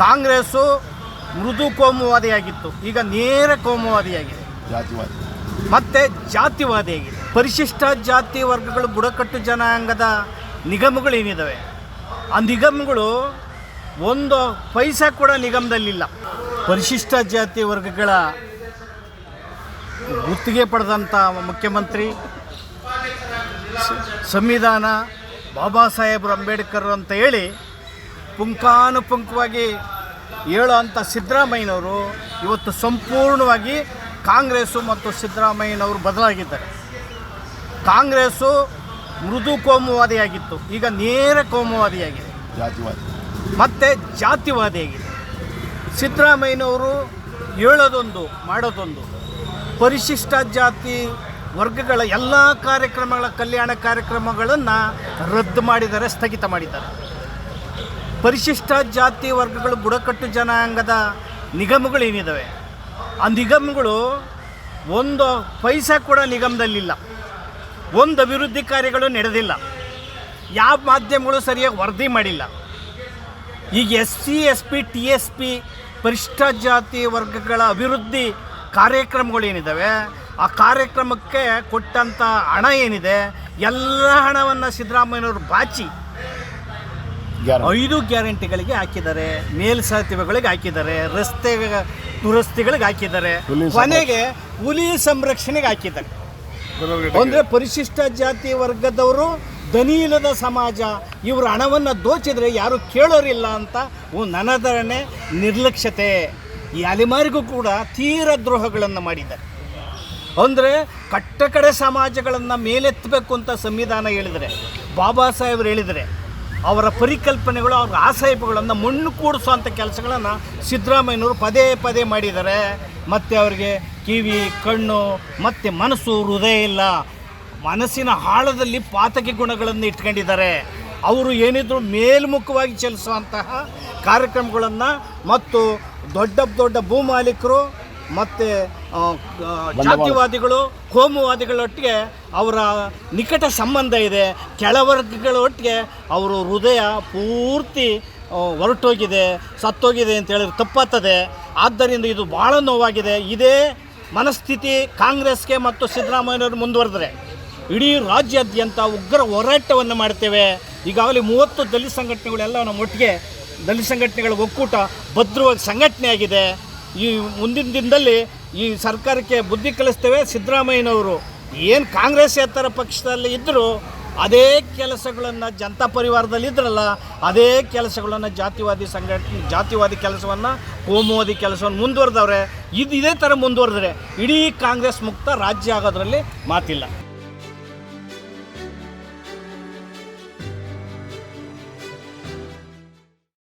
ಕಾಂಗ್ರೆಸ್ಸು ಮೃದು ಕೋಮುವಾದಿಯಾಗಿತ್ತು. ಈಗ ನೇರ ಕೋಮುವಾದಿಯಾಗಿದೆ. ಜಾತಿವಾದಿ. ಮತ್ತು ಜಾತಿವಾದಿಯಾಗಿದೆ. ಪರಿಶಿಷ್ಟ ಜಾತಿ ವರ್ಗಗಳು ಬುಡಕಟ್ಟು ಜನಾಂಗದ ನಿಗಮಗಳು ನಿಗಮಗಳೇನಿದ್ದಾವೆ ಆ ನಿಗಮಗಳು ಒಂದು ಪೈಸಾ ಕೂಡ ನಿಗಮದಲ್ಲಿಲ್ಲ. ಪರಿಶಿಷ್ಟ ಜಾತಿ ವರ್ಗಗಳ ಗುತ್ತಿಗೆ ಪಡೆದಂಥ ಮುಖ್ಯಮಂತ್ರಿ ಸಂವಿಧಾನ ಬಾಬಾ ಸಾಹೇಬ್ರು ಅಂಬೇಡ್ಕರ್ ಅಂತ ಹೇಳಿ ಪುಂಖಾನುಪುಂಖವಾಗಿ ಹೇಳೋ ಅಂಥ ಸಿದ್ದರಾಮಯ್ಯನವರು ಇವತ್ತು ಸಂಪೂರ್ಣವಾಗಿ ಕಾಂಗ್ರೆಸ್ಸು ಮತ್ತು ಸಿದ್ದರಾಮಯ್ಯನವರು ಬದಲಾಗಿದ್ದಾರೆ. ಕಾಂಗ್ರೆಸ್ಸು ಮೃದು ಕೋಮುವಾದಿಯಾಗಿತ್ತು. ಈಗ ನೇರ ಕೋಮುವಾದಿಯಾಗಿದೆ. ಜಾತಿವಾದಿ. ಮತ್ತು ಜಾತಿವಾದಿಯಾಗಿದೆ. ಸಿದ್ದರಾಮಯ್ಯನವರು ಹೇಳೋದೊಂದು ಮಾಡೋದೊಂದು. ಪರಿಶಿಷ್ಟ ಜಾತಿ ವರ್ಗಗಳ ಎಲ್ಲ ಕಾರ್ಯಕ್ರಮಗಳ ಕಲ್ಯಾಣ ಕಾರ್ಯಕ್ರಮಗಳನ್ನು ರದ್ದು ಮಾಡಿದ್ದಾರೆ ಸ್ಥಗಿತ ಮಾಡಿದ್ದಾರೆ. ಪರಿಶಿಷ್ಟ ಜಾತಿ ವರ್ಗಗಳು ಬುಡಕಟ್ಟು ಜನಾಂಗದ ನಿಗಮಗಳೇನಿದ್ದಾವೆ ಆ ನಿಗಮಗಳು ಒಂದು ಪೈಸಾ ಕೂಡ ನಿಗಮದಲ್ಲಿಲ್ಲ. ಒಂದು ಅಭಿವೃದ್ಧಿ ಕಾರ್ಯಗಳು ನಡೆದಿಲ್ಲ. ಯಾವ ಮಾಧ್ಯಮಗಳು ಸರಿಯಾಗಿ ವರದಿ ಮಾಡಿಲ್ಲ. ಈಗ S C S P T S P ಪರಿಶಿಷ್ಟ ಜಾತಿ ವರ್ಗಗಳ ಅಭಿವೃದ್ಧಿ ಕಾರ್ಯಕ್ರಮಗಳೇನಿದ್ದಾವೆ ಆ ಕಾರ್ಯಕ್ರಮಕ್ಕೆ ಕೊಟ್ಟಂಥ ಹಣ ಏನಿದೆ? ಎಲ್ಲ ಹಣವನ್ನು ಸಿದ್ದರಾಮಯ್ಯನವರು ಬಾಚಿ ಐದು ಗ್ಯಾರಂಟಿಗಳಿಗೆ ಹಾಕಿದ್ದಾರೆ ಮೇಲ್ಸೇತುವೆಗಳಿಗೆ ಹಾಕಿದ್ದಾರೆ ರಸ್ತೆ ದುರಸ್ತಿಗಳಿಗೆ ಹಾಕಿದ್ದಾರೆ ಕೊನೆಗೆ ಹುಲಿ ಸಂರಕ್ಷಣೆಗೆ ಹಾಕಿದ್ದಾರೆ. ಅಂದರೆ ಪರಿಶಿಷ್ಟ ಜಾತಿ ವರ್ಗದವರು ದನಿ ಇಲ್ಲದ ಸಮಾಜ ಇವರು ಹಣವನ್ನು ದೋಚಿದ್ರೆ ಯಾರು ಕೇಳೋರಿಲ್ಲ ಅಂತ ಅನಾದರಣೆ ನಿರ್ಲಕ್ಷ್ಯತೆ ಈ ಅಲೆಮಾರಿಗೂ ಕೂಡ ತೀರ ದ್ರೋಹಗಳನ್ನು ಮಾಡಿದ್ದಾರೆ. ಅಂದರೆ ಕಟ್ಟಕಡೆ ಸಮಾಜಗಳನ್ನು ಮೇಲೆತ್ತಬೇಕು ಅಂತ ಸಂವಿಧಾನ ಹೇಳಿದರೆ ಬಾಬಾ ಸಾಹೇಬರು ಹೇಳಿದರೆ ಅವರ ಪರಿಕಲ್ಪನೆಗಳು, ಅವ್ರ ಆಸೈಪುಗಳನ್ನು ಮಣ್ಣು ಕೂಡಿಸುವಂಥ ಕೆಲಸಗಳನ್ನು ಸಿದ್ದರಾಮಯ್ಯನವರು ಪದೇ ಪದೇ ಮಾಡಿದ್ದಾರೆ. ಮತ್ತು ಅವರಿಗೆ ಕಿವಿ, ಕಣ್ಣು, ಮತ್ತು ಮನಸ್ಸು, ಹೃದಯ ಇಲ್ಲ. ಮನಸ್ಸಿನ ಆಳದಲ್ಲಿ ಪಾತಕಿ ಗುಣಗಳನ್ನು ಇಟ್ಕೊಂಡಿದ್ದಾರೆ. ಅವರು ಏನಿದ್ರು ಮೇಲ್ಮುಖವಾಗಿ ಚಲಿಸುವಂತಹ ಕಾರ್ಯಕ್ರಮಗಳನ್ನು ಮತ್ತು ದೊಡ್ಡ ದೊಡ್ಡ ಭೂಮಾಲೀಕರು ಮತ್ತು ಜಾತಿವಾದಿಗಳು ಕೋಮುವಾದಿಗಳೊಟ್ಟಿಗೆ ಅವರ ನಿಕಟ ಸಂಬಂಧ ಇದೆ. ಕೆಳವರ್ಗಗಳೊಟ್ಟಿಗೆ ಅವರು ಹೃದಯ ಪೂರ್ತಿ ಹೊರಟೋಗಿದೆ ಸತ್ತೋಗಿದೆ ಅಂತ ಹೇಳಿದ್ರೆ ತಪ್ಪಾಗ್ತದೆ. ಆದ್ದರಿಂದ ಇದು ಭಾಳ ನೋವಾಗಿದೆ. ಇದೇ ಮನಸ್ಥಿತಿ ಕಾಂಗ್ರೆಸ್ಗೆ ಮತ್ತು ಸಿದ್ದರಾಮಯ್ಯನವರು ಮುಂದುವರೆದ್ರೆ ಇಡೀ ರಾಜ್ಯಾದ್ಯಂತ ಉಗ್ರ ಹೋರಾಟವನ್ನು ಮಾಡ್ತೇವೆ. ಈಗಾಗಲೇ ಮೂವತ್ತು ದಲಿತ ಸಂಘಟನೆಗಳೆಲ್ಲ ನಮ್ಮ ಒಟ್ಟಿಗೆ ದಲಿತ ಸಂಘಟನೆಗಳ ಒಕ್ಕೂಟ ಭದ್ರವಾಗಿ ಸಂಘಟನೆ ಆಗಿದೆ ಈ ಮುಂದಿನ ದಿನದಲ್ಲಿ ಈ ಸರ್ಕಾರಕ್ಕೆ ಬುದ್ಧಿ ಕಲಿಸ್ತೇವೆ ಸಿದ್ದರಾಮಯ್ಯನವರು. ಏನು ಕಾಂಗ್ರೆಸ್ ಎತ್ತರ ಪಕ್ಷದಲ್ಲಿ ಇದ್ದರೂ ಅದೇ ಕೆಲಸಗಳನ್ನು ಜನತಾ ಪರಿವಾರದಲ್ಲಿ ಇದ್ರಲ್ಲ, ಅದೇ ಕೆಲಸಗಳನ್ನು ಜಾತಿವಾದಿ ಸಂಘಟನೆ ಜಾತಿವಾದಿ ಕೆಲಸವನ್ನು ಕೋಮುವಾದಿ ಕೆಲಸವನ್ನು ಮುಂದುವರೆದವ್ರೆ. ಇದು ಇದೇ ಥರ ಮುಂದುವರೆದ್ರೆ ಇಡೀ ಕಾಂಗ್ರೆಸ್ ಮುಕ್ತ ರಾಜ್ಯ ಆಗೋದ್ರಲ್ಲಿ ಮಾತಿಲ್ಲ.